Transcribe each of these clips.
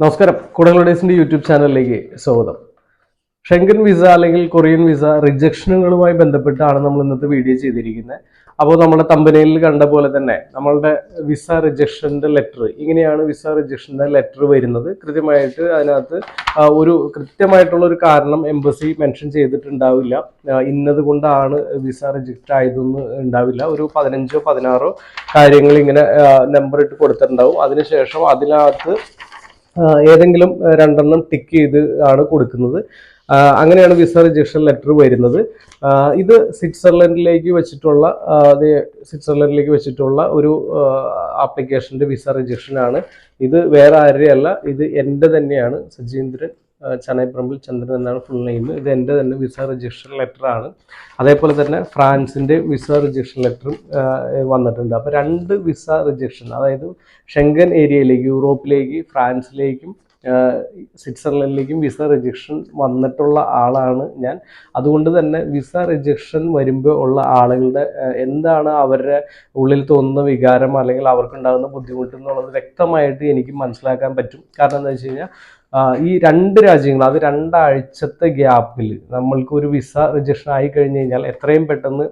നമസ്കാരം. കുടകളുടേസിന്റെ യൂട്യൂബ് ചാനലിലേക്ക് സ്വാഗതം. ഷെങ്കൻ വിസ അല്ലെങ്കിൽ കൊറിയൻ വിസ റിജക്ഷനുകളുമായി ബന്ധപ്പെട്ടാണ് നമ്മൾ ഇന്നത്തെ വീഡിയോ ചെയ്തിരിക്കുന്നത് അപ്പോൾ നമ്മുടെ തമ്പനയിൽ കണ്ട പോലെ തന്നെ നമ്മളുടെ വിസ റിജക്ഷന്റെ ലെറ്റർ ഇങ്ങനെയാണ് വിസ റിജക്ഷന്റെ ലെറ്റർ വരുന്നത്. കൃത്യമായിട്ട് അതിനകത്ത് ഒരു കൃത്യമായിട്ടുള്ള ഒരു കാരണം എംബസി മെൻഷൻ ചെയ്തിട്ടുണ്ടാവില്ല. ഇന്നത് കൊണ്ടാണ് വിസ റിജക്റ്റ് ആയതൊന്നും ഉണ്ടാവില്ല. ഒരു പതിനഞ്ചോ പതിനാറോ കാര്യങ്ങൾ ഇങ്ങനെ നമ്പർ ഇട്ട് കൊടുത്തിട്ടുണ്ടാവും. അതിനുശേഷം അതിനകത്ത് ഏതെങ്കിലും രണ്ടെണ്ണം ടിക്ക് ചെയ്ത് ആണ് കൊടുക്കുന്നത്. അങ്ങനെയാണ് വിസ റിജക്ഷൻ ലെറ്റർ വരുന്നത്. ഇത് സ്വിറ്റ്സർലൻഡിലേക്ക് വെച്ചിട്ടുള്ള സ്വിറ്റ്സർലൻഡിലേക്ക് വെച്ചിട്ടുള്ള ഒരു ആപ്ലിക്കേഷന്റെ വിസ റിജക്ഷൻ ആണ്. ഇത് വേറെ ആരുടെയല്ല ഇത് എന്റെ തന്നെയാണ് സജീന്ദ്രൻ ആ, പ്രമ്പിൽ ചന്ദ്രൻ എന്നാണ് ഫുൾ നെയിം ഇത് എന്റെ തന്നെ വിസ റിജക്ഷൻ ലെറ്റർ ആണ്. അതേപോലെ തന്നെ ഫ്രാൻസിന്റെ വിസ റിജക്ഷൻ ലെറ്ററും വന്നിട്ടുണ്ട്. അപ്പോൾ രണ്ട് വിസ രജിസ്ട്രേഷൻ അതായത് ഷെങ്കൻ ഏരിയയിലേക്ക് യൂറോപ്പിലേക്ക് ഫ്രാൻസിലേക്കും സ്വിറ്റ്സർലൻഡിലേക്കും വിസ റിജക്ഷൻ വന്നിട്ടുള്ള ആളാണ് ഞാൻ. അതുകൊണ്ട് തന്നെ വിസ റിജക്ഷൻ വരുമ്പോൾ ഉള്ള ആളുകളുടെ എന്താണ് അവരുടെ ഉള്ളിൽ തോന്നുന്ന വികാരം അല്ലെങ്കിൽ അവർക്കുണ്ടാകുന്ന ബുദ്ധിമുട്ട് എന്നുള്ളത് വ്യക്തമായിട്ട് എനിക്ക് മനസ്സിലാക്കാൻ പറ്റും. കാരണം എന്താ വെച്ച് കഴിഞ്ഞാൽ ഈ രണ്ട് രാജ്യങ്ങൾ അത് രണ്ടാഴ്ചത്തെ ഗ്യാപ്പിൽ നമ്മൾക്ക് ഒരു വിസ റിജക്ഷൻ ആയി കഴിഞ്ഞ് കഴിഞ്ഞാൽ എത്രയും പെട്ടെന്ന്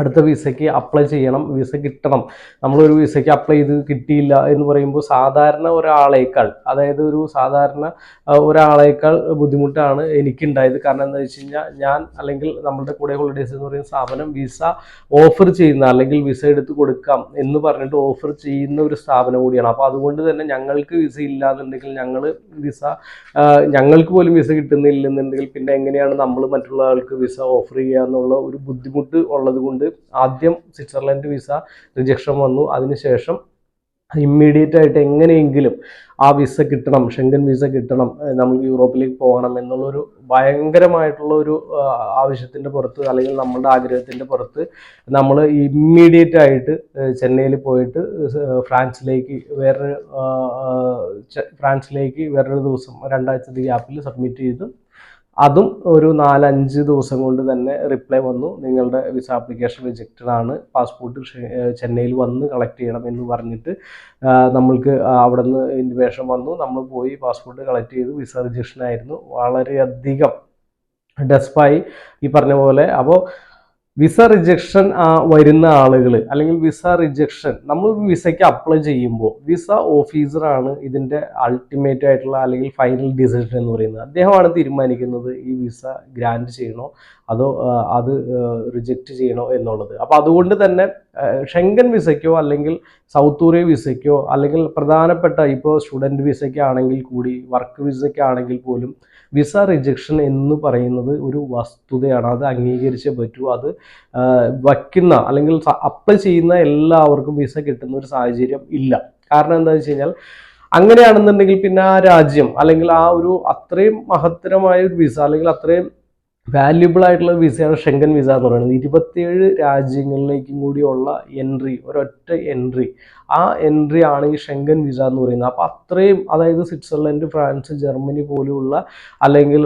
അടുത്ത വിസയ്ക്ക് അപ്ലൈ ചെയ്യണം വിസ കിട്ടണം. നമ്മളൊരു വിസയ്ക്ക് അപ്ലൈ ചെയ്ത് കിട്ടിയില്ല എന്ന് പറയുമ്പോൾ സാധാരണ ഒരാളേക്കാൾ അതായത് ഒരു സാധാരണ ഒരാളേക്കാൾ ബുദ്ധിമുട്ടാണ് എനിക്കുണ്ടായത്. കാരണം എന്താ വെച്ച് കഴിഞ്ഞാൽ ഞാൻ അല്ലെങ്കിൽ നമ്മളുടെ കൂടെ ഹോളിഡേസ് എന്ന് പറയുന്ന സ്ഥാപനം വിസ ഓഫർ ചെയ്യുന്ന അല്ലെങ്കിൽ വിസ എടുത്ത് കൊടുക്കാം എന്ന് പറഞ്ഞിട്ട് ഓഫർ ചെയ്യുന്ന ഒരു സ്ഥാപനം കൂടിയാണ്. അപ്പോൾ അതുകൊണ്ട് തന്നെ ഞങ്ങൾക്ക് വിസ ഇല്ലാന്നുണ്ടെങ്കിൽ ഞങ്ങൾ വിസ ഞങ്ങൾക്ക് പോലും വിസ കിട്ടുന്നില്ലെന്നുണ്ടെങ്കിൽ പിന്നെ എങ്ങനെയാണ് നമ്മൾ മറ്റുള്ള ആൾക്ക് വിസ ഓഫർ ചെയ്യുക എന്നുള്ള ഒരു ബുദ്ധിമുട്ട് ഉള്ളത് കൊണ്ട് ആദ്യം സ്വിറ്റ്സർലൻഡ് വിസ റിജക്ഷൻ വന്നു. അതിനുശേഷം ഇമ്മീഡിയറ്റ് ആയിട്ട് എങ്ങനെയെങ്കിലും ആ വിസ കിട്ടണം ഷെങ്കൻ വിസ കിട്ടണം നമ്മൾ യൂറോപ്പിലേക്ക് പോകണം എന്നുള്ളൊരു ഭയങ്കരമായിട്ടുള്ള ഒരു ആവശ്യത്തിന്റെ പുറത്ത് അല്ലെങ്കിൽ നമ്മളുടെ ആഗ്രഹത്തിന്റെ പുറത്ത് നമ്മൾ ഇമ്മീഡിയറ്റ് ആയിട്ട് ചെന്നൈയിൽ പോയിട്ട് ഫ്രാൻസിലേക്ക് വേറൊരു ഫ്രാൻസിലേക്ക് വേറൊരു ദിവസം രണ്ടാഴ്ചത്തെ ഗ്യാപ്പിൽ സബ്മിറ്റ് ചെയ്തു അതും ഒരു നാലഞ്ച് ദിവസം കൊണ്ട് തന്നെ റിപ്ലൈ വന്നു. നിങ്ങളുടെ വിസ ആപ്ലിക്കേഷൻ റിജക്റ്റഡ് ആണ്. പാസ്പോർട്ട് ചെന്നൈയിൽ വന്ന് കളക്ട് ചെയ്യണം എന്ന് പറഞ്ഞിട്ട് നമ്മൾക്ക് അവിടെ നിന്ന് ഇന്റിമേഷൻ വന്നു. നമ്മൾ പോയി പാസ്പോർട്ട് കളക്ട് ചെയ്തു വിസ റിജക്ഷൻ ആയിരുന്നു. വളരെയധികം ഡെസ്പായി ഈ പറഞ്ഞ പോലെ. അപ്പോൾ വിസ റിജക്ഷൻ വരുന്ന ആളുകൾ അല്ലെങ്കിൽ വിസ റിജക്ഷൻ നമ്മൾ വിസയ്ക്ക് അപ്ലൈ ചെയ്യുമ്പോൾ വിസ ഓഫീസറാണ് ഇതിന്റെ അൾട്ടിമേറ്റ് ആയിട്ടുള്ള അല്ലെങ്കിൽ ഫൈനൽ ഡിസിഷൻ എന്ന് പറയുന്നത്. അദ്ദേഹമാണ് തീരുമാനിക്കുന്നത് ഈ വിസ ഗ്രാൻഡ് ചെയ്യണോ അതോ അത് റിജക്റ്റ് ചെയ്യണോ എന്നുള്ളത്. അപ്പോൾ അതുകൊണ്ട് തന്നെ ഷെങ്കൻ വിസയ്ക്കോ അല്ലെങ്കിൽ സൗത്ത് കൊറിയ വിസയ്ക്കോ അല്ലെങ്കിൽ പ്രധാനപ്പെട്ട ഇപ്പോൾ സ്റ്റുഡന്റ് വിസയ്ക്കാണെങ്കിൽ കൂടി വർക്ക് വിസയ്ക്കാണെങ്കിൽ പോലും വിസ റിജക്ഷൻ എന്ന് പറയുന്നത് ഒരു വസ്തുതയാണ്. അത് അംഗീകരിച്ചേ പറ്റൂ. അത് വയ്ക്കുന്ന അല്ലെങ്കിൽ അപ്ലൈ ചെയ്യുന്ന എല്ലാവർക്കും വിസ കിട്ടുന്ന ഒരു സാഹചര്യം ഇല്ല. കാരണം എന്താണെന്ന് വെച്ച് കഴിഞ്ഞാൽ അങ്ങനെയാണെന്നുണ്ടെങ്കിൽ പിന്നെ ആ രാജ്യം അല്ലെങ്കിൽ ആ ഒരു അത്രയും മഹത്തരമായ ഒരു വിസ അല്ലെങ്കിൽ അത്രയും വാല്യുബിൾ ആയിട്ടുള്ള വിസയാണ് ഷെങ്കൻ വിസ എന്ന് പറയുന്നത്. ഇരുപത്തിയേഴ് രാജ്യങ്ങളിലേക്കും കൂടിയുള്ള എൻട്രി ഒരൊറ്റ എൻട്രി ആ എൻട്രി ആണ് ഈ ഷെങ്കൻ വിസ എന്ന് പറയുന്നത്. അപ്പോൾ അത്രയും അതായത് സ്വിറ്റ്സർലൻഡ് ഫ്രാൻസ് ജർമ്മനി പോലെയുള്ള അല്ലെങ്കിൽ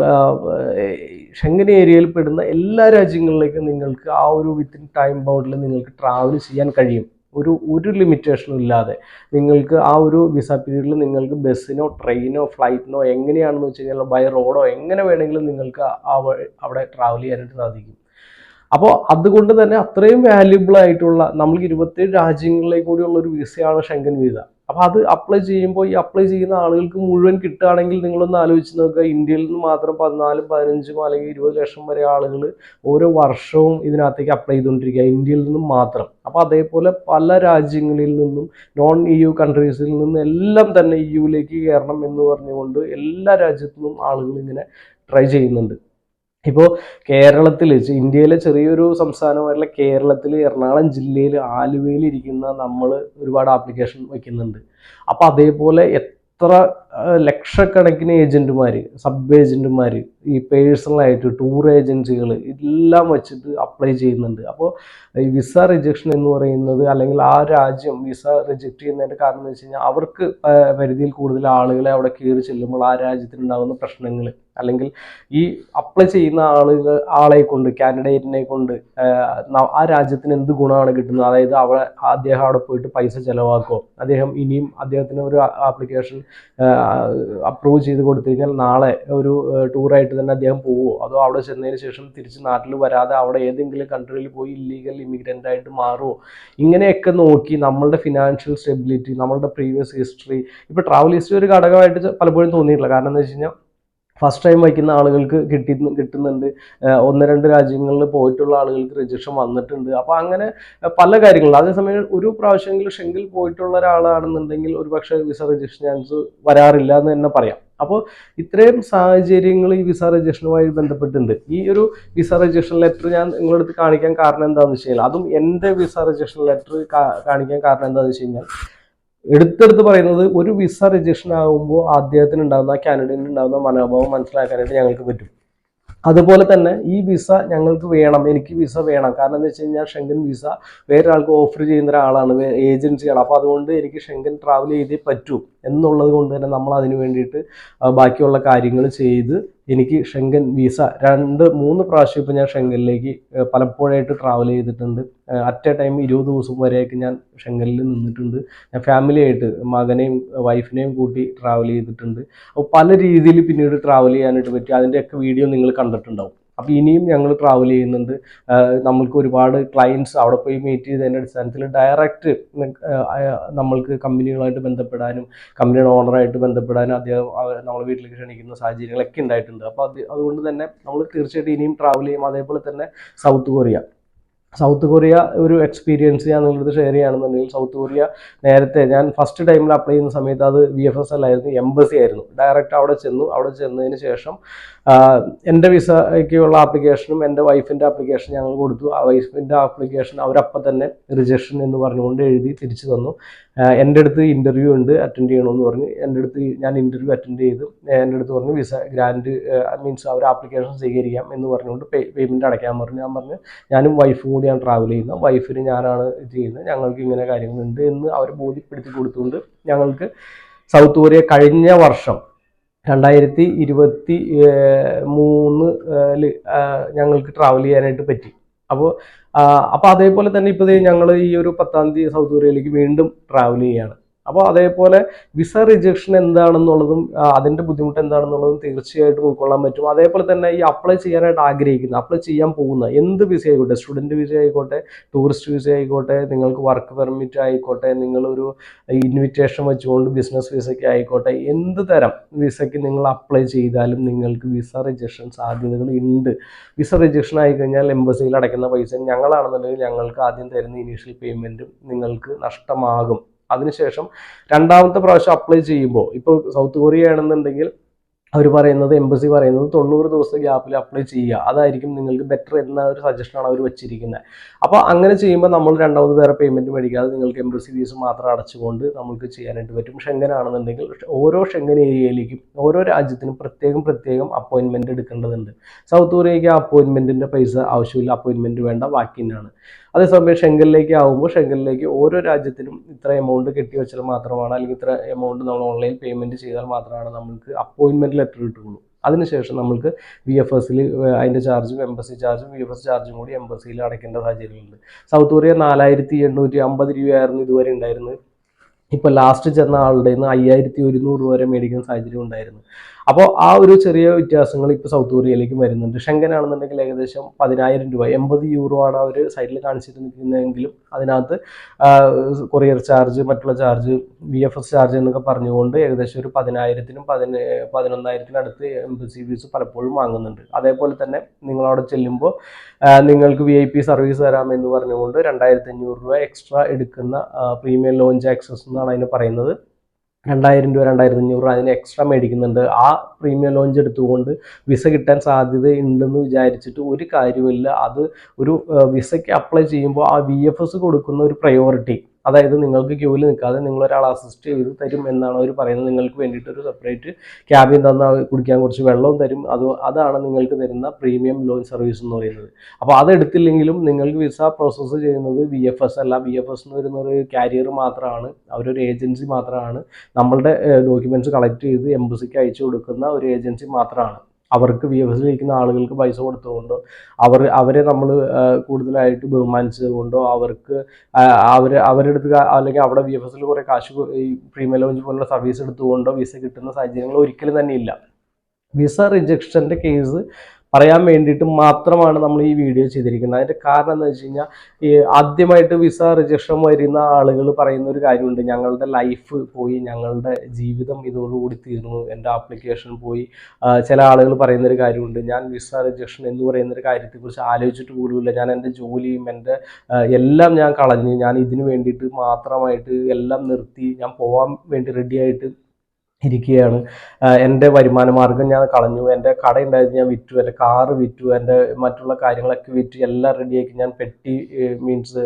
ഷെങ്കൻ ഏരിയയിൽ പെടുന്ന എല്ലാ രാജ്യങ്ങളിലേക്കും നിങ്ങൾക്ക് ആ ഒരു വിത്തിൻ ടൈം ബൗണ്ടിൽ നിങ്ങൾക്ക് ട്രാവൽ ചെയ്യാൻ കഴിയും. ഒരു ഒരു ലിമിറ്റേഷനും ഇല്ലാതെ നിങ്ങൾക്ക് ആ ഒരു വിസ പീരീഡിൽ നിങ്ങൾക്ക് ബസ്സിനോ ട്രെയിനോ ഫ്ലൈറ്റിനോ എങ്ങനെയാണെന്ന് വെച്ച് കഴിഞ്ഞാൽ ബൈ റോഡോ എങ്ങനെ വേണമെങ്കിലും നിങ്ങൾക്ക് ആ അവിടെ ട്രാവൽ ചെയ്യാനായിട്ട് സാധിക്കും. അപ്പോൾ അതുകൊണ്ട് തന്നെ അത്രയും വാല്യുബിൾ ആയിട്ടുള്ള നമ്മൾക്ക് ഇരുപത്തേഴ് രാജ്യങ്ങളിലേക്ക് കൂടിയുള്ള ഒരു വിസയാണ് ഷെങ്കൻ വിസ അപ്പോൾ അത് അപ്ലൈ ചെയ്യുമ്പോൾ ഈ അപ്ലൈ ചെയ്യുന്ന ആളുകൾക്ക് മുഴുവൻ കിട്ടുകയാണെങ്കിൽ നിങ്ങളൊന്ന് ആലോചിച്ച് നോക്കുക. ഇന്ത്യയിൽ നിന്ന് മാത്രം പതിനാലും പതിനഞ്ചും അല്ലെങ്കിൽ ഇരുപത് ലക്ഷം വരെ ആളുകൾ ഓരോ വർഷവും ഇതിനകത്തേക്ക് അപ്ലൈ ചെയ്തുകൊണ്ടിരിക്കുക. ഇന്ത്യയിൽ നിന്നും മാത്രം. അപ്പോൾ അതേപോലെ പല രാജ്യങ്ങളിൽ നിന്നും നോൺ ഇ യു കൺട്രീസിൽ നിന്നും എല്ലാം തന്നെ ഇ യുവിലേക്ക് കയറണം എന്ന് പറഞ്ഞുകൊണ്ട് എല്ലാ രാജ്യത്തു നിന്നും ആളുകൾ ഇങ്ങനെ ട്രൈ ചെയ്യുന്നുണ്ട്. ഇപ്പോൾ കേരളത്തിൽ ഇന്ത്യയിലെ ചെറിയൊരു സംസ്ഥാനമായിട്ടുള്ള കേരളത്തിൽ എറണാകുളം ജില്ലയിൽ ആലുവയിൽ ഇരിക്കുന്ന നമ്മൾ ഒരുപാട് ആപ്ലിക്കേഷൻ വയ്ക്കുന്നുണ്ട്. അപ്പോൾ അതേപോലെ എത്ര ലക്ഷക്കണക്കിന് ഏജന്റുമാർ സബ് ഏജന്റുമാർ ഈ പേഴ്സണലായിട്ട് ടൂർ ഏജൻസികൾ ഇതെല്ലാം വെച്ചിട്ട് അപ്ലൈ ചെയ്യുന്നുണ്ട്. അപ്പോൾ ഈ വിസ റിജക്ഷൻ എന്ന് പറയുന്നത് അല്ലെങ്കിൽ ആ രാജ്യം വിസ റിജക്റ്റ് ചെയ്യുന്നതിന്റെ കാരണം എന്ന് വെച്ച് കഴിഞ്ഞാൽ അവർക്ക് പരിധിയിൽ കൂടുതൽ ആളുകളെ അവിടെ കയറി ചെല്ലുമ്പോൾ ആ രാജ്യത്തിനുണ്ടാകുന്ന പ്രശ്നങ്ങൾ അല്ലെങ്കിൽ ഈ അപ്ലൈ ചെയ്യുന്ന ആളുകൾ ആളെ കൊണ്ട് കാൻഡിഡേറ്റിനെ കൊണ്ട് ആ, രാജ്യത്തിന് എന്ത് ഗുണമാണ് കിട്ടുന്നത്? അതായത് അവിടെ അദ്ദേഹം അവിടെ പോയിട്ട് പൈസ ചിലവാക്കുമോ അദ്ദേഹം ഇനിയും അദ്ദേഹത്തിന് ഒരു ആപ്ലിക്കേഷൻ അപ്രൂവ് ചെയ്ത് കൊടുത്തു നാളെ ഒരു ടൂറായിട്ട് തന്നെ അദ്ദേഹം പോവുമോ അതോ അവിടെ ചെന്നതിന് ശേഷം തിരിച്ച് നാട്ടിൽ വരാതെ അവിടെ ഏതെങ്കിലും കൺട്രിയിൽ പോയി ഇല്ലീഗൽ ഇമിഗ്രന്റ് ആയിട്ട് മാറുമോ ഇങ്ങനെയൊക്കെ നോക്കി നമ്മളുടെ ഫിനാൻഷ്യൽ സ്റ്റെബിലിറ്റി നമ്മളുടെ പ്രീവിയസ് ഹിസ്റ്ററി ഇപ്പോൾ ട്രാവൽ ഹിസ്റ്ററി ഒരു ഘടകമായിട്ട് പലപ്പോഴും തോന്നിയിട്ടില്ല. കാരണം എന്താ വെച്ച് കഴിഞ്ഞാൽ ഫസ്റ്റ് ടൈം വയ്ക്കുന്ന ആളുകൾക്ക് കിട്ടി കിട്ടുന്നുണ്ട്. ഒന്ന് രണ്ട് രാജ്യങ്ങളിൽ പോയിട്ടുള്ള ആളുകൾക്ക് രജിസ്ട്രേഷൻ വന്നിട്ടുണ്ട്. അപ്പോൾ അങ്ങനെ പല കാര്യങ്ങളും അതേസമയം ഒരു പ്രാവശ്യമെങ്കിലും ഷെങ്കിൽ പോയിട്ടുള്ള ഒരാളാണെന്നുണ്ടെങ്കിൽ ഒരു പക്ഷേ വിസ രജിസ്ട്രേഷൻ ചാൻസ് വരാറില്ല എന്ന് തന്നെ പറയാം. അപ്പോൾ ഇത്രയും സാഹചര്യങ്ങൾ ഈ വിസ രജിസ്ട്രേഷനുമായി ബന്ധപ്പെട്ടിട്ടുണ്ട്. ഈ ഒരു വിസ രജിസ്ട്രേഷൻ ലെറ്റർ ഞാൻ നിങ്ങളുടെ അടുത്ത് കാണിക്കാൻ കാരണം എന്താണെന്ന് വെച്ച് കഴിഞ്ഞാൽ അതും എന്റെ വിസ രജിസ്ട്രേഷൻ ലെറ്റർ കാണിക്കാൻ കാരണം എന്താണെന്ന് വെച്ച് കഴിഞ്ഞാൽ എടുത്തെടുത്ത് പറയുന്നത് ഒരു വിസ രജിസ്ട്രേഷൻ ആകുമ്പോൾ അദ്ദേഹത്തിന് ഉണ്ടാകുന്ന കാനഡയിൽ ഉണ്ടാകുന്ന മനോഭാവം മനസ്സിലാക്കാനായിട്ട് ഞങ്ങൾക്ക് പറ്റും. അതുപോലെ തന്നെ ഈ വിസ ഞങ്ങൾക്ക് വേണം എനിക്ക് വിസ വേണം. കാരണം എന്താ വെച്ച് കഴിഞ്ഞാൽ ഷെങ്കൻ വിസ വേറൊരാൾക്ക് ഓഫർ ചെയ്യുന്ന ഒരാളാണ് ഏജൻസിയാണ്. അപ്പോൾ അതുകൊണ്ട് എനിക്ക് ഷെങ്കൻ ട്രാവൽ ചെയ്തേ പറ്റൂ. എന്നുള്ളത് കൊണ്ട് തന്നെ നമ്മൾ അതിന് വേണ്ടിയിട്ട് ബാക്കിയുള്ള കാര്യങ്ങൾ ചെയ്ത് എനിക്ക് ഷെങ്കൻ വിസ രണ്ട് മൂന്ന് പ്രാവശ്യം ഇപ്പോൾ ഞാൻ ഷെങ്കനിലേക്ക് പലപ്പോഴായിട്ട് ട്രാവൽ ചെയ്തിട്ടുണ്ട്. അറ്റ് എ ടൈം ഇരുപത് ദിവസം വരെയൊക്കെ ഞാൻ ഷെങ്കനിൽ നിന്നിട്ടുണ്ട്. ഞാൻ ഫാമിലിയായിട്ട് മകനെയും വൈഫിനെയും കൂട്ടി ട്രാവൽ ചെയ്തിട്ടുണ്ട്. അപ്പോൾ പല രീതിയിൽ പിന്നീട് ട്രാവൽ ചെയ്യാനായിട്ട് പറ്റി. അതിന്റെയൊക്കെ വീഡിയോ നിങ്ങൾ കണ്ടിട്ടുണ്ടാവും. അപ്പോൾ ഇനിയും ഞങ്ങൾ ട്രാവൽ ചെയ്യുന്നുണ്ട്. നമ്മൾക്ക് ഒരുപാട് ക്ലയൻസ് അവിടെ പോയി മീറ്റ് ചെയ്തതിന്റെ അടിസ്ഥാനത്തിൽ ഡയറക്റ്റ് നമ്മൾക്ക് കമ്പനികളുമായിട്ട് ബന്ധപ്പെടാനും കമ്പനിയുടെ ഓണറായിട്ട് ബന്ധപ്പെടാനും അദ്ദേഹം നമ്മളെ വീട്ടിലേക്ക് ക്ഷണിക്കുന്ന സാഹചര്യങ്ങളൊക്കെ ഉണ്ടായിട്ടുണ്ട്. അപ്പോൾ അത് അതുകൊണ്ട് തന്നെ നമ്മൾ തീർച്ചയായിട്ടും ഇനിയും ട്രാവൽ ചെയ്യും. അതേപോലെ തന്നെ സൗത്ത് കൊറിയ സൗത്ത് കൊറിയ ഒരു എക്സ്പീരിയൻസ് ഞാൻ നിങ്ങളടുത്ത് ഷെയർ ചെയ്യുകയാണെന്നുണ്ടെങ്കിൽ സൗത്ത് കൊറിയ നേരത്തെ ഞാൻ ഫസ്റ്റ് ടൈമിൽ അപ്ലൈ ചെയ്യുന്ന സമയത്ത് അത് വി എഫ് എസ് എൽ ആയിരുന്നു എംബസി ആയിരുന്നു. ഡയറക്റ്റ് അവിടെ ചെന്നു. അവിടെ ചെന്നതിന് ശേഷം എന്റെ വിസയ്ക്കുള്ള ആപ്ലിക്കേഷനും എന്റെ വൈഫിന്റെ ആപ്ലിക്കേഷൻ ഞങ്ങൾ കൊടുത്തു. ആ വൈഫിന്റെ ആപ്ലിക്കേഷൻ അവരപ്പം തന്നെ റിജക്ഷൻ എന്ന് പറഞ്ഞുകൊണ്ട് എഴുതി തിരിച്ചു തന്നു. എന്റെ അടുത്ത് ഇന്റർവ്യൂ ഉണ്ട് അറ്റൻഡ് ചെയ്യണമെന്ന് പറഞ്ഞ്. എന്റെ അടുത്ത് ഞാൻ ഇന്റർവ്യൂ അറ്റൻഡ് ചെയ്തു. എന്റെ അടുത്ത് പറഞ്ഞു വിസ ഗ്രാൻഡ് മീൻസ് അവർ ആപ്ലിക്കേഷൻ സ്വീകരിക്കാം എന്ന് പറഞ്ഞുകൊണ്ട് പേയ്മെന്റ് അടയ്ക്കാൻ പറഞ്ഞു. ഞാൻ പറഞ്ഞു ഞാനും വൈഫും കൂടിയാണ് ട്രാവൽ ചെയ്യുന്നത്. വൈഫിന് ഞാനാണ് ചെയ്യുന്നത്. ഞങ്ങൾക്ക് ഇങ്ങനെ കാര്യങ്ങളുണ്ട് എന്ന് അവർ ബോധ്യപ്പെടുത്തി കൊടുത്തുകൊണ്ട് ഞങ്ങൾക്ക് സൗത്ത് കൊറിയ കഴിഞ്ഞ വർഷം രണ്ടായിരത്തി ഇരുപത്തി മൂന്നിൽ ഞങ്ങൾക്ക് ട്രാവൽ ചെയ്യാനായിട്ട് പറ്റി. അപ്പോൾ അപ്പോൾ അതേപോലെ തന്നെ ഇപ്പോൾ ഞങ്ങൾ ഈ ഒരു പത്താം തീയതി സൗത്ത് കൊറിയയിലേക്ക് വീണ്ടും ട്രാവൽ ചെയ്യുകയാണ് അപ്പോൾ അതേപോലെ വിസ റിജക്ഷൻ എന്താണെന്നുള്ളതും അതിന്റെ ബുദ്ധിമുട്ട് എന്താണെന്നുള്ളതും തീർച്ചയായിട്ടും ഉൾക്കൊള്ളാൻ പറ്റും. അതേപോലെ തന്നെ ഈ അപ്ലൈ ചെയ്യാനായിട്ട് ആഗ്രഹിക്കുന്ന അപ്ലൈ ചെയ്യാൻ പോകുന്ന എന്ത് വിസ ആയിക്കോട്ടെ സ്റ്റുഡന്റ് വിസ ആയിക്കോട്ടെ ടൂറിസ്റ്റ് വിസ ആയിക്കോട്ടെ നിങ്ങൾക്ക് വർക്ക് പെർമിറ്റ് ആയിക്കോട്ടെ നിങ്ങളൊരു ഇൻവിറ്റേഷൻ വെച്ചുകൊണ്ട് ബിസിനസ് വിസയ്ക്ക് ആയിക്കോട്ടെ എന്ത് തരം വിസയ്ക്ക് നിങ്ങൾ അപ്ലൈ ചെയ്താലും നിങ്ങൾക്ക് വിസ റിജക്ഷൻ സാധ്യതകൾ ഉണ്ട്. വിസ റിജക്ഷൻ ആയി കഴിഞ്ഞാൽ എംബസിയിൽ അടയ്ക്കുന്ന പൈസ ഞങ്ങളാണെന്നുണ്ടെങ്കിൽ ഞങ്ങൾക്ക് ആദ്യം തരുന്ന ഇനീഷ്യൽ പേയ്മെന്റും നിങ്ങൾക്ക് നഷ്ടമാകും. അതിനുശേഷം രണ്ടാമത്തെ പ്രാവശ്യം അപ്ലൈ ചെയ്യുമ്പോൾ ഇപ്പോൾ സൗത്ത് കൊറിയ ആണെന്നുണ്ടെങ്കിൽ അവർ പറയുന്നത് എംബസി പറയുന്നത് തൊണ്ണൂറ് ദിവസത്തെ ഗ്യാപ്പിൽ അപ്ലൈ ചെയ്യുക. അതായിരിക്കും നിങ്ങൾക്ക് ബെറ്റർ എന്ന ഒരു സജഷനാണ് അവർ വെച്ചിരിക്കുന്നത്. അപ്പോൾ അങ്ങനെ ചെയ്യുമ്പോൾ നമ്മൾ രണ്ടാമത് വേറെ പേയ്മെന്റ് മേടിക്കാതെ നിങ്ങൾക്ക് എംബസി ഫീസ് മാത്രം അടച്ചുകൊണ്ട് നമുക്ക് ചെയ്യാനായിട്ട് പറ്റും. ഷെങ്കൻ ആണെന്നുണ്ടെങ്കിൽ ഓരോ ഷെങ്കൻ ഏരിയയിലേക്കും ഓരോ രാജ്യത്തിനും പ്രത്യേകം പ്രത്യേകം അപ്പോയിൻമെന്റ് എടുക്കേണ്ടതുണ്ട്. സൗത്ത് കൊറിയയ്ക്ക് അപ്പോയിൻമെന്റിന്റെ പൈസ ആവശ്യമില്ല അപ്പോയിൻമെന്റ് വേണ്ട ബാക്കി തന്നെയാണ്. അതേസമയം ഷെങ്കലിലേക്ക് ആകുമ്പോൾ ഷെങ്കലിലേക്ക് ഓരോ രാജ്യത്തിനും ഇത്ര എമൗണ്ട് കെട്ടിവെച്ചാൽ മാത്രമാണ് അല്ലെങ്കിൽ ഇത്ര എമൗണ്ട് നമ്മൾ ഓൺലൈൻ പേയ്മെന്റ് ചെയ്താൽ മാത്രമാണ് നമുക്ക് അപ്പോയിൻമെന്റ് ലെറ്റർ കിട്ടുള്ളൂ. അതിനുശേഷം നമ്മൾക്ക് വി എഫ് എസിൽ അതിന്റെ ചാർജും എംബസി ചാർജും വി എഫ് എസ് ചാർജും കൂടി എംബസിയിൽ അടയ്ക്കേണ്ട സാഹചര്യമുണ്ട്. സൗത്ത് കൊറിയ നാലായിരത്തി എണ്ണൂറ്റി അമ്പത് രൂപയായിരുന്നു ഇതുവരെ ഉണ്ടായിരുന്നത്. ഇപ്പോൾ ലാസ്റ്റ് ചെന്ന ആളുടെ നിന്ന് അയ്യായിരത്തി ഒരുന്നൂറ് രൂപ വരെ മേടിക്കുന്ന സാഹചര്യം ഉണ്ടായിരുന്നു. അപ്പോൾ ആ ഒരു ചെറിയ വ്യത്യാസങ്ങൾ ഇപ്പോൾ സൗത്ത് കൊറിയയിലേക്ക് വരുന്നുണ്ട്. ഷെങ്കൻ ആണെന്നുണ്ടെങ്കിൽ ഏകദേശം പതിനായിരം രൂപ എൺപത് യൂറോ ആണ് അവർ സൈഡിൽ കാണിച്ചിട്ട് അതിനകത്ത് കൊറിയർ ചാർജ് മറ്റുള്ള charge V F S charge എന്നൊക്കെ പറഞ്ഞുകൊണ്ട് ഏകദേശം ഒരു പതിനായിരത്തിനും പതിന പതിനൊന്നായിരത്തിനടുത്ത് എംബസി ഫീസ് പലപ്പോഴും വാങ്ങുന്നുണ്ട്. അതേപോലെ തന്നെ നിങ്ങളവിടെ ചെല്ലുമ്പോൾ നിങ്ങൾക്ക് വി ഐ പി സർവീസ് തരാമെന്ന് പറഞ്ഞുകൊണ്ട് രണ്ടായിരത്തി അഞ്ഞൂറ് രൂപ എക്സ്ട്രാ എടുക്കുന്ന പ്രീമിയം ലോഞ്ച് ആക്സസ് എന്നാണ് അതിന് പറയുന്നത്. രണ്ടായിരം രൂപ രണ്ടായിരത്തി അഞ്ഞൂറ് അതിന് എക്സ്ട്രാ മേടിക്കുന്നുണ്ട്. ആ പ്രീമിയം ലോഞ്ച് എടുത്തുകൊണ്ട് വിസ കിട്ടാൻ സാധ്യത ഉണ്ടെന്ന് വിചാരിച്ചിട്ട് ഒരു കാര്യമില്ല അത് ഒരു വിസയ്ക്ക് അപ്ലൈ ചെയ്യുമ്പോൾ ആ വി എഫ് എസ് കൊടുക്കുന്ന ഒരു പ്രയോറിറ്റി അതായത് നിങ്ങൾക്ക് ക്യൂവിൽ നിൽക്കാതെ നിങ്ങൾ ഒരാൾ അസിസ്റ്റ് ചെയ്ത് തരും എന്നാണ് അവർ പറയുന്നത്. നിങ്ങൾക്ക് വേണ്ടിയിട്ട് ഒരു സെപ്പറേറ്റ് ക്യാബിൻ തന്ന കുടിക്കാൻ കുറച്ച് വെള്ളവും തരും. അത് അതാണ് നിങ്ങൾക്ക് തരുന്ന പ്രീമിയം ലോൺ സർവീസ് എന്ന് പറയുന്നത്. അപ്പോൾ അതെടുത്തില്ലെങ്കിലും നിങ്ങൾക്ക് വിസ പ്രോസസ്സ് ചെയ്യുന്നത് വി എഫ് എസ് അല്ല. വി എഫ് എസ് എന്ന് വരുന്ന ഒരു കാരിയർ മാത്രമാണ്. അവരൊരു ഏജൻസി മാത്രമാണ്. നമ്മളുടെ ഡോക്യുമെന്റ്സ് കളക്ട് ചെയ്ത് എംബസിക്ക് അയച്ചു കൊടുക്കുന്ന ഒരു ഏജൻസി മാത്രമാണ്. അവർക്ക് വി എഫ് എസിലിരിക്കുന്ന ആളുകൾക്ക് പൈസ കൊടുത്തുകൊണ്ടോ അവർ അവരെ നമ്മൾ കൂടുതലായിട്ട് ബഹുമാനിച്ചത് കൊണ്ടോ അവർക്ക് അവർ അവരുടെ അടുത്ത് അല്ലെങ്കിൽ അവിടെ വി എഫ് എസിൽ കുറേ കാശ് ഈ പ്രീമിയം ലോഞ്ച് പോലുള്ള സർവീസ് എടുത്തുകൊണ്ടോ വിസ കിട്ടുന്ന സാഹചര്യങ്ങൾ ഒരിക്കലും തന്നെ ഇല്ല. വിസ റിജക്ഷന്റെ കേസ് പറയാൻ വേണ്ടിയിട്ട് മാത്രമാണ് നമ്മൾ ഈ വീഡിയോ ചെയ്തിരിക്കുന്നത്. അതിന്റെ കാരണം എന്ന് വെച്ച് കഴിഞ്ഞാൽ ഈ ആദ്യമായിട്ട് വിസ റിജക്ഷൻ വരുന്ന ആളുകൾ പറയുന്ന ഒരു കാര്യമുണ്ട്. ഞങ്ങളുടെ ലൈഫ് പോയി ഞങ്ങളുടെ ജീവിതം ഇതോടുകൂടി തീർന്നു എന്റെ ആപ്ലിക്കേഷൻ പോയി. ചില ആളുകൾ പറയുന്ന ഒരു കാര്യമുണ്ട്. ഞാൻ വിസ റിജക്ഷൻ എന്ന് പറയുന്ന ഒരു കാര്യത്തെക്കുറിച്ച് ആലോചിച്ചിട്ട് പോലുമില്ല. ഞാൻ എന്റെ ജോലിയും എന്റെ എല്ലാം ഞാൻ കളഞ്ഞ് ഞാൻ ഇതിനു വേണ്ടിയിട്ട് മാത്രമായിട്ട് എല്ലാം നിർത്തി ഞാൻ പോകാൻ വേണ്ടി റെഡിയായിട്ട് ഇരിക്കുകയാണ്. എന്റെ വരുമാനമാർഗം ഞാൻ കളഞ്ഞു. എന്റെ കട ഉണ്ടായത് ഞാൻ വിറ്റു. എന്റെ കാറ് വിറ്റു. എന്റെ മറ്റുള്ള കാര്യങ്ങളൊക്കെ വിറ്റ് എല്ലാം റെഡിയാക്കി ഞാൻ പെട്ടി മീൻസ്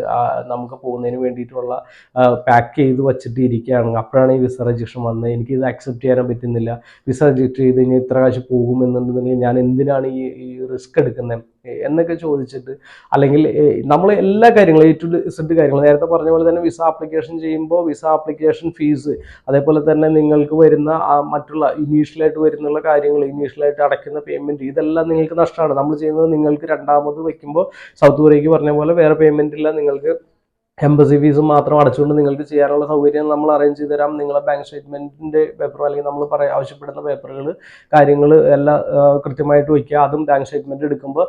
നമുക്ക് പോകുന്നതിന് വേണ്ടിയിട്ടുള്ള പാക്ക് ചെയ്ത് വച്ചിട്ട് ഇരിക്കുകയാണ്. അപ്പോഴാണ് ഈ വിസ രജിസ്ട്രേഷൻ വന്നത്. ഇത് അക്സെപ്റ്റ് ചെയ്യാൻ പറ്റുന്നില്ല. വിസ രജിസ്റ്റർ ചെയ്ത് കഴിഞ്ഞാൽ ഇത്ര കാശ് പോകും എന്നുണ്ടെന്നുണ്ടെങ്കിൽ ഞാൻ എന്തിനാണ് ഈ റിസ്ക് എടുക്കുന്നത്? എന്നൊക്കെ ചോദിച്ചിട്ട് അല്ലെങ്കിൽ നമ്മൾ എല്ലാ കാര്യങ്ങളും എ ടു സെഡ് കാര്യങ്ങൾ നേരത്തെ പറഞ്ഞ പോലെ തന്നെ വിസ ആപ്ലിക്കേഷൻ ചെയ്യുമ്പോൾ വിസ ആപ്ലിക്കേഷൻ ഫീസ് അതേപോലെ തന്നെ നിങ്ങൾക്ക് വരുന്ന മറ്റുള്ള ഇനീഷ്യലായിട്ട് വരുന്നുള്ള കാര്യങ്ങൾ ഇനീഷ്യലായിട്ട് അടയ്ക്കുന്ന പേയ്മെന്റ് ഇതെല്ലാം നിങ്ങൾക്ക് നഷ്ടമാണ്. നമ്മൾ ചെയ്യുന്നത് നിങ്ങൾക്ക് രണ്ടാമത് വയ്ക്കുമ്പോൾ സൗത്ത് കൊറിയയ്ക്ക് പറഞ്ഞ പോലെ വേറെ പേയ്മെന്റ് ഇല്ല നിങ്ങൾക്ക് എംബസി ഫീസ് മാത്രം അടച്ചുകൊണ്ട് നിങ്ങൾക്ക് ചെയ്യാനുള്ള സൗകര്യം നമ്മൾ അറേഞ്ച് ചെയ്ത് തരാം. നിങ്ങളെ ബാങ്ക് സ്റ്റേറ്റ്മെന്റിന്റെ പേപ്പർ അല്ലെങ്കിൽ നമ്മൾ പറയാൻ ആവശ്യപ്പെടുന്ന പേപ്പറുകൾ കാര്യങ്ങൾ എല്ലാം കൃത്യമായിട്ട് വയ്ക്കുക. അതും ബാങ്ക് സ്റ്റേറ്റ്മെന്റ് എടുക്കുമ്പോൾ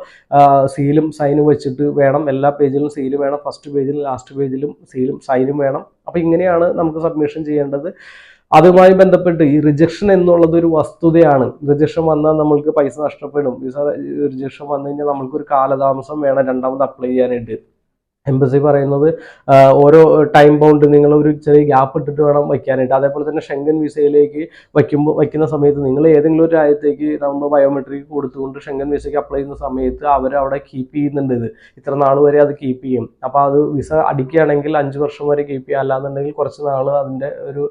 സീലും സൈനും വെച്ചിട്ട് വേണം. എല്ലാ പേജിലും സീൽ വേണം. ഫസ്റ്റ് പേജിലും ലാസ്റ്റ് പേജിലും സീലും സൈനും വേണം. അപ്പോൾ ഇങ്ങനെയാണ് നമുക്ക് സബ്മിഷൻ ചെയ്യേണ്ടത്. അതുമായി ബന്ധപ്പെട്ട് ഈ റിജക്ഷൻ എന്നുള്ളത് ഒരു വസ്തുതയാണ്. റിജക്ഷൻ വന്നാൽ നമ്മൾക്ക് പൈസ നഷ്ടപ്പെടും. വിസ റിജക്ഷൻ വന്നു കഴിഞ്ഞാൽ നമ്മൾക്കൊരു കാലതാമസം വേണം. രണ്ടാമത് അപ്ലൈ ചെയ്യാനായിട്ട്. എംബസി പറയുന്നത് ഓരോ ടൈം ബൗണ്ട് നിങ്ങൾ ഒരു ചെറിയ ഗ്യാപ്പ് ഇട്ടിട്ട് വേണം വയ്ക്കാനായിട്ട്. അതേപോലെ തന്നെ ഷെങ്കൻ വിസയിലേക്ക് വയ്ക്കുമ്പോൾ വയ്ക്കുന്ന സമയത്ത് നിങ്ങൾ ഏതെങ്കിലും ഒരു രാജ്യത്തേക്ക് നമ്മൾ ബയോമെട്രിക് കൊടുത്തുകൊണ്ട് ഷെങ്കൻ വിസയ്ക്ക് അപ്ലൈ ചെയ്യുന്ന സമയത്ത് അവർ അവിടെ കീപ്പ് ചെയ്യുന്നുണ്ട് ഇത്. ഇത്ര നാൾ വരെ അത് കീപ്പ് ചെയ്യും. അപ്പോൾ അത് വിസ അടിക്കുകയാണെങ്കിൽ അഞ്ച് വർഷം വരെ കീപ്പ് ചെയ്യുക. അല്ലാന്നുണ്ടെങ്കിൽ കുറച്ച് നാൾ അതിന്റെ ഒരു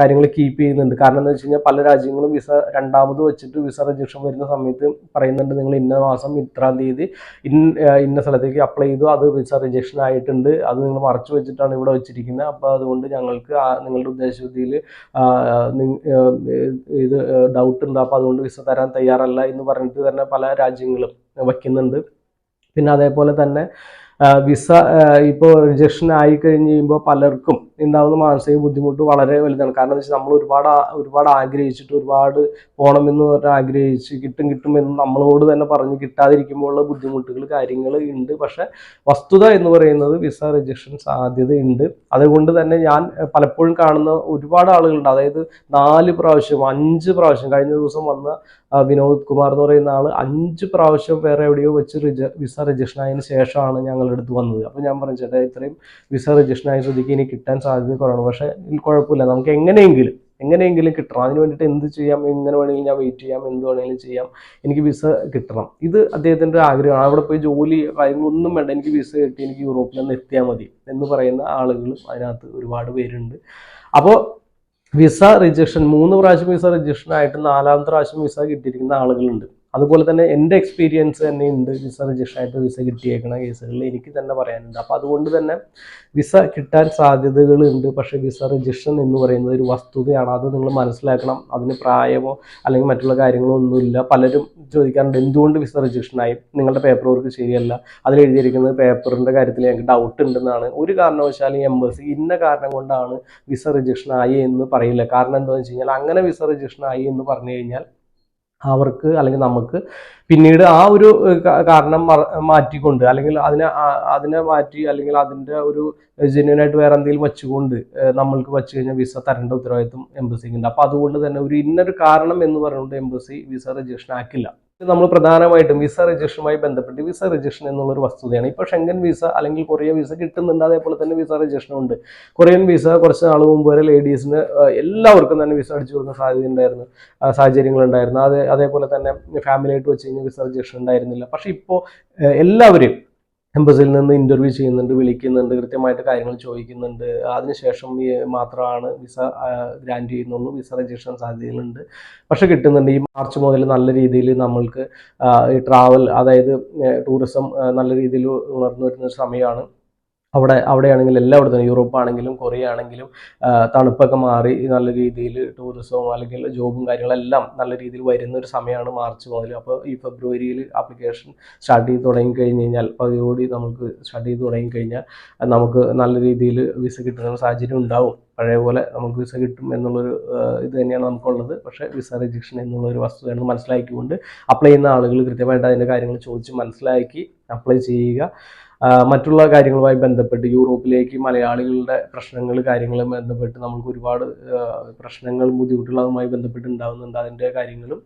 കാര്യങ്ങൾ കീപ്പ് ചെയ്യുന്നുണ്ട്. കാരണം എന്താ വെച്ച് കഴിഞ്ഞാൽ പല രാജ്യങ്ങളും വിസ രണ്ടാമത് വെച്ചിട്ട് വിസ രജിസ്ട്രേഷൻ വരുന്ന സമയത്ത് പറയുന്നുണ്ട് നിങ്ങൾ ഇന്ന മാസം ഇത്രാം തീയതി ഇന്ന ഇന്ന സ്ഥലത്തേക്ക് അപ്ലൈ ചെയ്തു. അത് വിസ റിജക്ഷൻ ആയിട്ടുണ്ട്. അത് നിങ്ങൾ മറച്ചു വെച്ചിട്ടാണ് ഇവിടെ വെച്ചിരിക്കുന്നത്. അപ്പോൾ അതുകൊണ്ട് ഞങ്ങൾക്ക് നിങ്ങളുടെ ഉദ്ദേശത്തിൽ ഇത് ഡൗട്ട് ഉണ്ട്. അപ്പോൾ അതുകൊണ്ട് വിസ തരാൻ തയ്യാറല്ല എന്ന് പറഞ്ഞിട്ട് തന്നെ പല രാജ്യങ്ങളും വയ്ക്കുന്നുണ്ട്. പിന്നെ അതേപോലെ തന്നെ വിസ ഇപ്പോൾ റിജക്ഷൻ ആയി കഴിഞ്ഞ് കഴിയുമ്പോൾ പലർക്കും ഉണ്ടാകുന്ന മാനസിക ബുദ്ധിമുട്ട് വളരെ വലുതാണ്. കാരണം വെച്ചാൽ നമ്മൾ ഒരുപാട് ഒരുപാട് ആഗ്രഹിച്ചിട്ട് ഒരുപാട് പോകണമെന്ന് പറഞ്ഞ് ആഗ്രഹിച്ച് കിട്ടും കിട്ടും എന്ന് നമ്മളോട് തന്നെ പറഞ്ഞ് കിട്ടാതിരിക്കുമ്പോഴുള്ള ബുദ്ധിമുട്ടുകൾ കാര്യങ്ങൾ ഉണ്ട് പക്ഷേ വസ്തുത എന്ന് പറയുന്നത് വിസ റിജക്ഷൻ സാധ്യതയുണ്ട് അതുകൊണ്ട് തന്നെ ഞാൻ പലപ്പോഴും കാണുന്ന ഒരുപാട് ആളുകളുണ്ട്. അതായത് നാല് പ്രാവശ്യം അഞ്ച് പ്രാവശ്യം കഴിഞ്ഞ ദിവസം വന്ന വിനോദ് കുമാർ എന്ന് പറയുന്ന ആൾ അഞ്ച് പ്രാവശ്യം വേറെ എവിടെയോ വെച്ച് റിജ വിസ റിജക്ഷൻ ആയതിനു ശേഷമാണ് ഞങ്ങളുടെ അടുത്ത് വന്നത്. അപ്പോൾ ഞാൻ പറഞ്ഞു ചേട്ടാ ഇത്രയും വിസ റിജക്ഷൻ ആയ ശ്രദ്ധിക്കുക ഇനി കിട്ടാൻ സാധ്യത കുറവാണ്. പക്ഷേ കുഴപ്പമില്ല. നമുക്ക് എങ്ങനെയെങ്കിലും എങ്ങനെയെങ്കിലും കിട്ടണം. അതിന് വേണ്ടിയിട്ട് എന്ത് ചെയ്യാം? എങ്ങനെ വേണമെങ്കിലും ഞാൻ വെയിറ്റ് ചെയ്യാം? എന്ത് വേണമെങ്കിലും ചെയ്യാം? എനിക്ക് വിസ കിട്ടണം. ഇത് അദ്ദേഹത്തിന്റെ ആഗ്രഹമാണ്. അവിടെ പോയി ജോലി കാര്യങ്ങളൊന്നും വേണ്ട. എനിക്ക് വിസ കിട്ടി. എനിക്ക് യൂറോപ്പിൽ നിന്ന് എത്തിയാൽ മതി എന്ന് പറയുന്ന ആളുകളും അതിനകത്ത് ഒരുപാട് പേരുണ്ട്. അപ്പോൾ വിസ റിജക്ഷൻ മൂന്ന് പ്രാവശ്യം വിസ റിജക്ഷൻ ആയിട്ട് നാലാമത്തെ പ്രാവശ്യം വിസ കിട്ടിയിരിക്കുന്ന ആളുകളുണ്ട്. അതുപോലെ തന്നെ എന്റെ എക്സ്പീരിയൻസ് തന്നെ ഉണ്ട്. വിസ റിജക്ഷൻ ആയിട്ട് വിസ കിട്ടിയേക്കുന്ന കേസുകളിൽ എനിക്ക് തന്നെ പറയാനുണ്ട്. അപ്പോൾ അതുകൊണ്ട് തന്നെ വിസ കിട്ടാൻ സാധ്യതകളുണ്ട്. പക്ഷേ വിസ റിജക്ഷൻ എന്ന് പറയുന്നത് ഒരു വസ്തുതയാണ്. അത് നിങ്ങൾ മനസ്സിലാക്കണം. അതിന് പ്രായമോ അല്ലെങ്കിൽ മറ്റുള്ള കാര്യങ്ങളോ ഒന്നുമില്ല. പലരും ചോദിക്കാറുണ്ട് എന്തുകൊണ്ട് വിസ റിജക്ഷൻ ആയി? നിങ്ങളുടെ പേപ്പർ വർക്ക് ശരിയല്ല. അതിൽ എഴുതിയിരിക്കുന്നത് പേപ്പറിന്റെ കാര്യത്തിൽ ഞങ്ങൾക്ക് ഡൗട്ട് ഉണ്ടെന്നാണ്. ഒരു കാരണവശാലും എംബസി ഇന്ന കാരണം കൊണ്ടാണ് വിസ റിജക്ഷൻ ആയി എന്ന് പറയില്ല. കാരണം എന്താണെന്ന് വെച്ച് കഴിഞ്ഞാൽ അങ്ങനെ വിസ റിജക്ഷൻ ആയി എന്ന് പറഞ്ഞു കഴിഞ്ഞാൽ അവർക്ക് അല്ലെങ്കിൽ നമുക്ക് പിന്നീട് ആ ഒരു കാരണം മറ- മാറ്റിക്കൊണ്ട് അല്ലെങ്കിൽ അതിനെ അതിനെ മാറ്റി അല്ലെങ്കിൽ അതിന്റെ ഒരു ജെന്യൂൻ ആയിട്ട് വേറെ എന്തെങ്കിലും വെച്ചുകൊണ്ട് നമ്മൾക്ക് വെച്ച് കഴിഞ്ഞാൽ വിസ തരേണ്ട ഉത്തരവാദിത്വം എംബസിക്ക് ഉണ്ട്. അപ്പോൾ അതുകൊണ്ട് തന്നെ ഒരു ഇന്നൊരു കാരണം എന്ന് പറഞ്ഞുകൊണ്ട് എംബസി വിസ രജിസ്ട്രേഷൻ ആക്കില്ല. നമ്മൾ പ്രധാനമായിട്ടും വിസ രജിസ്ട്രേഷനുമായി ബന്ധപ്പെട്ട് വിസ രജിസ്ട്രേഷൻ എന്നുള്ളൊരു വസ്തുതയാണ്. ഇപ്പോൾ ഷെങ്കൻ വിസ അല്ലെങ്കിൽ കൊറിയ വിസ കിട്ടുന്നുണ്ട്. അതേപോലെ തന്നെ വിസ രജിസ്ട്രേഷൻ ഉണ്ട്. കൊറിയൻ വിസ കുറച്ച് നാൾ മുമ്പ് വരെ ലേഡീസിന് എല്ലാവർക്കും തന്നെ വിസ അടിച്ചു കൊടുക്കുന്ന സാധ്യത ഉണ്ടായിരുന്നു. ആ, സാഹചര്യങ്ങളുണ്ടായിരുന്നു അത് അതേപോലെ തന്നെ ഫാമിലി ആയിട്ട് വെച്ച് കഴിഞ്ഞാൽ വിസ രജിസ്ട്രേഷൻ ഉണ്ടായിരുന്നില്ല. പക്ഷേ ഇപ്പോൾ എല്ലാവരും എംബസിയിൽ നിന്ന് ഇന്റർവ്യൂ ചെയ്യുന്നുണ്ട് വിളിക്കുന്നുണ്ട് കൃത്യമായിട്ട് കാര്യങ്ങൾ ചോദിക്കുന്നുണ്ട്. അതിനുശേഷം മാത്രമാണ് വിസ ഗ്രാൻഡ് ചെയ്യുന്നുള്ളൂ. വിസ രജിസ്ട്രേഷൻ സാധ്യതകളുണ്ട് പക്ഷെ കിട്ടുന്നുണ്ട്. ഈ മാർച്ച് മുതൽ നല്ല രീതിയിൽ നമ്മൾക്ക് ഈ ട്രാവൽ അതായത് ടൂറിസം നല്ല രീതിയിൽ ഉണർന്നു വരുന്ന സമയമാണ്. അവിടെ അവിടെയാണെങ്കിലും എല്ലായിടത്തും യൂറോപ്പ് ആണെങ്കിലും കൊറിയ ആണെങ്കിലും തണുപ്പൊക്കെ മാറി നല്ല രീതിയിൽ ടൂറിസവും അല്ലെങ്കിൽ ജോബും കാര്യങ്ങളെല്ലാം നല്ല രീതിയിൽ വരുന്ന ഒരു സമയമാണ് മാർച്ച് മുതൽ. അപ്പോൾ ഈ ഫെബ്രുവരിയിൽ ആപ്ലിക്കേഷൻ സ്റ്റാർട്ട് ചെയ്ത് തുടങ്ങി കഴിഞ്ഞ് കഴിഞ്ഞാൽ പകുതിയോടി നമുക്ക് സ്റ്റാർട്ട് ചെയ്ത് തുടങ്ങി കഴിഞ്ഞാൽ നമുക്ക് നല്ല രീതിയിൽ വിസ കിട്ടുന്ന സാഹചര്യം ഉണ്ടാവും. പഴയ പോലെ നമുക്ക് വിസ കിട്ടും എന്നുള്ളൊരു ഇത് തന്നെയാണ് നമുക്കുള്ളത്. പക്ഷേ വിസ റിജക്ഷൻ എന്നുള്ളൊരു വസ്തുതയാണ് മനസ്സിലാക്കിക്കൊണ്ട് അപ്ലൈ ചെയ്യുന്ന ആളുകൾ കൃത്യമായിട്ട് അതിന്റെ കാര്യങ്ങൾ ചോദിച്ച് മനസ്സിലാക്കി അപ്ലൈ ചെയ്യുക. മറ്റുള്ള കാര്യങ്ങളുമായി ബന്ധപ്പെട്ട് യൂറോപ്പിലേക്ക് മലയാളികളുടെ പ്രശ്നങ്ങൾ കാര്യങ്ങളും ബന്ധപ്പെട്ട് നമുക്ക് ഒരുപാട് പ്രശ്നങ്ങൾ ബുദ്ധിമുട്ടുള്ളതുമായി ബന്ധപ്പെട്ട് ഉണ്ടാകുന്നുണ്ട് അതിന്റെ കാര്യങ്ങളും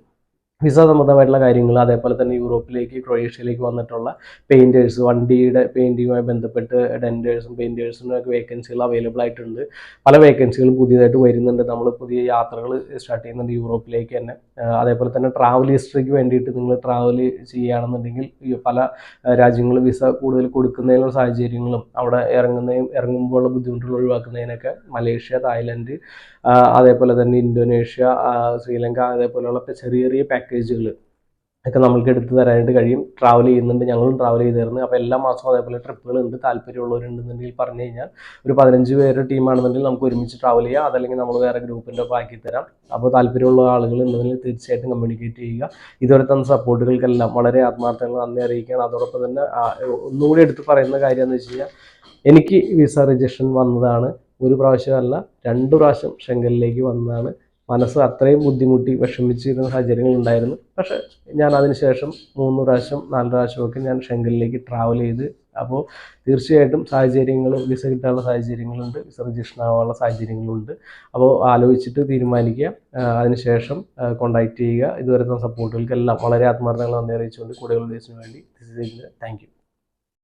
വിസ സംബന്ധമായിട്ടുള്ള കാര്യങ്ങൾ അതേപോലെ തന്നെ യൂറോപ്പിലേക്ക് ക്രൊയേഷ്യയിലേക്ക് വന്നിട്ടുള്ള പെയിന്റേഴ്സ് വണ്ടിയുടെ പെയിന്റിങ്ങുമായി ബന്ധപ്പെട്ട് ഡെന്റേഴ്സും പെയിന്റേഴ്സിനൊക്കെ വേക്കൻസികൾ അവൈലബിൾ ആയിട്ടുണ്ട്. പല വേക്കൻസികളും പുതിയതായിട്ട് വരുന്നുണ്ട്. നമ്മൾ പുതിയ യാത്രകൾ സ്റ്റാർട്ട് ചെയ്യുന്നുണ്ട് യൂറോപ്പിലേക്ക് തന്നെ. അതേപോലെ തന്നെ ട്രാവൽ ഹിസ്റ്ററിക്ക് വേണ്ടിയിട്ട് നിങ്ങൾ ട്രാവൽ ചെയ്യുകയാണെന്നുണ്ടെങ്കിൽ പല രാജ്യങ്ങൾ വിസ കൂടുതൽ കൊടുക്കുന്നതിനുള്ള സാഹചര്യങ്ങളും അവിടെ ഇറങ്ങുന്നതും ഇറങ്ങുമ്പോഴുള്ള ബുദ്ധിമുട്ടുകൾ ഒഴിവാക്കുന്നതിനൊക്കെ മലേഷ്യ തായ്ലൻഡ് അതേപോലെ തന്നെ ഇന്തോനേഷ്യ ശ്രീലങ്ക അതേപോലെയുള്ള ചെറിയ ചെറിയ പാക്കേജുകൾ ഒക്കെ നമ്മൾക്ക് എടുത്തു തരാനായിട്ട് കഴിയും. ട്രാവൽ ചെയ്യുന്നുണ്ട്. ഞങ്ങളും ട്രാവൽ ചെയ്തിരുന്നു അപ്പോൾ എല്ലാ മാസവും അതേപോലെ ട്രിപ്പുകൾ ഉണ്ട് താല്പര്യമുള്ളവരുണ്ടെന്നുണ്ടെങ്കിൽ പറഞ്ഞു കഴിഞ്ഞാൽ ഒരു പതിനഞ്ച് പേരുടെ ടീമാണെന്നുണ്ടെങ്കിൽ നമുക്ക് ഒരുമിച്ച് ട്രാവൽ ചെയ്യാം. അതല്ലെങ്കിൽ നമ്മൾ വേറെ ഗ്രൂപ്പിന്റെ ഒപ്പം ആക്കി തരാം. അപ്പോൾ താല്പര്യമുള്ള ആളുകൾ ഉണ്ടെങ്കിൽ തീർച്ചയായിട്ടും കമ്മ്യൂണിക്കേറ്റ് ചെയ്യുക. ഇതുവരെ തന്ന സപ്പോർട്ടുകൾക്കെല്ലാം വളരെ ആത്മാർത്ഥങ്ങൾ നന്ദി അറിയിക്കുകയാണ്. അതോടൊപ്പം തന്നെ ഒന്നുകൂടി എടുത്ത് പറയുന്ന കാര്യം എന്ന് വെച്ച് കഴിഞ്ഞാൽ എനിക്ക് വിസ റിജക്ഷൻ വന്നതാണ് ഒരു പ്രാവശ്യമല്ല രണ്ട് പ്രാവശ്യം ഷെങ്കലിലേക്ക് വന്നതാണ്. മനസ്സ് അത്രയും ബുദ്ധിമുട്ടി വിഷമിച്ചിരുന്ന സാഹചര്യങ്ങൾ ഉണ്ടായിരുന്നു പക്ഷേ ഞാൻ അതിനുശേഷം മൂന്ന് പ്രാവശ്യം നാല് പ്രാവശ്യമൊക്കെ ഞാൻ ഷെങ്കലിലേക്ക് ട്രാവൽ ചെയ്ത് അപ്പോൾ തീർച്ചയായിട്ടും സാഹചര്യങ്ങൾ വിസ കിട്ടാനുള്ള സാഹചര്യങ്ങളുണ്ട് വിസ രജിസ്ട്രേഷൻ ആവാനുള്ള സാഹചര്യങ്ങളുണ്ട്. അപ്പോൾ ആലോചിച്ചിട്ട് തീരുമാനിക്കുക. അതിനുശേഷം കോണ്ടാക്ട് ചെയ്യുക. ഇതുവരെ സപ്പോർട്ടുകൾക്കെല്ലാം വളരെ ആത്മാർത്ഥങ്ങൾ നന്ദി അറിയിച്ചുകൊണ്ട് കൂടുതൽ ഉദ്ദേശത്തിന് വേണ്ടി താങ്ക് യു